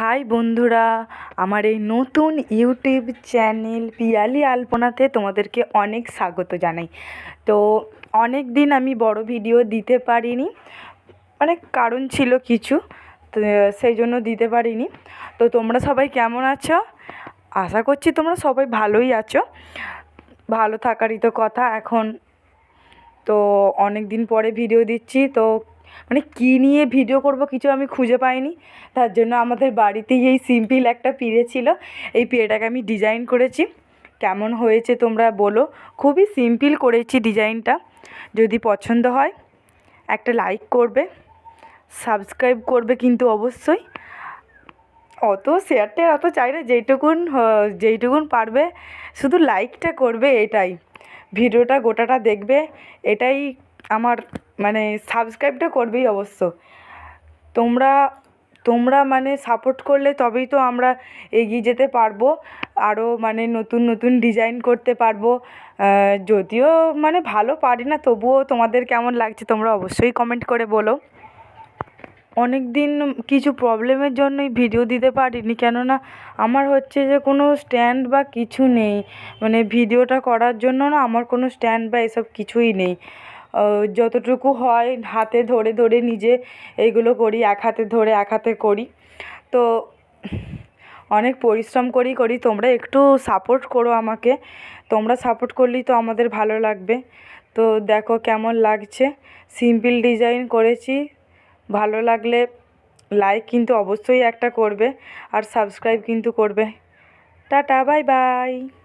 High বন্ধুরা, আমার এই নতুন ইউটিউব চ্যানেল পিয়ালি আলপনাতে তোমাদেরকে অনেক স্বাগত জানাই। তো অনেক দিন আমি বড় ভিডিও দিতে পারিনি অনেক কারণ ছিল কিছু, তো সেই জন্য দিতে পারিনি। তো তোমরা সবাই কেমন আছো? আশা করছি তোমরা সবাই ভালোই আছো। ভালো থাকারই তো কথা এখন। তো অনেক দিন পরে ভিডিও দিচ্ছি, তো মানে কী নিয়ে ভিডিও করব কিছু আমি খুঁজে পাইনি। তার জন্য আমাদের বাড়িতেই এই সিম্পল একটা পিড়ে ছিল। এই পিড়েটাকে আমি ডিজাইন করেছি। কেমন হয়েছে তোমরা বলো। খুবই সিম্পল করেছি ডিজাইনটা যদি পছন্দ হয়, একটা লাইক করবে। সাবস্ক্রাইব করবে কিন্তু অবশ্যই। অত শেয়ার টেয়ার অত চাই না, যেইটুকুন যেইটুকুন পারবে, শুধু লাইকটা করবে এটাই। ভিডিওটা গোটাটা দেখবে, এটাই আমার মানে সাবস্ক্রাইবটা করবেই অবশ্য। তোমরা তোমরা মানে সাপোর্ট করলে তবেই তো আমরা এগিয়ে যেতে পারব আরও মানে নতুন নতুন ডিজাইন করতে পারব। যদিও মানে ভালো পারি না, তবুও তোমাদের কেমন লাগছে তোমরা অবশ্যই কমেন্ট করে বলো। অনেক দিন কিছু প্রবলেমের জন্যই ভিডিও দিতে পারিনি, কেননা আমার হচ্ছে যে কোনো স্ট্যান্ড বা কিছু নেই। মানে ভিডিওটা করার জন্য না আমার কোনো স্ট্যান্ড বা এসব কিছুই নেই। যতটুকু হয় হাতে ধরে ধরে নিজে এইগুলো করি, এক হাতে ধরে এক হাতে করি। তো অনেক পরিশ্রম করেই করি। তোমরা একটু সাপোর্ট করো আমাকে। তোমরা সাপোর্ট করলেই তো আমাদের ভালো লাগবে। তো দেখো কেমন লাগছে। সিম্পল ডিজাইন করেছি। ভালো লাগলে লাইক কিন্তু অবশ্যই একটা করবে। আর সাবস্ক্রাইব কিন্তু করবে। Tata bye bye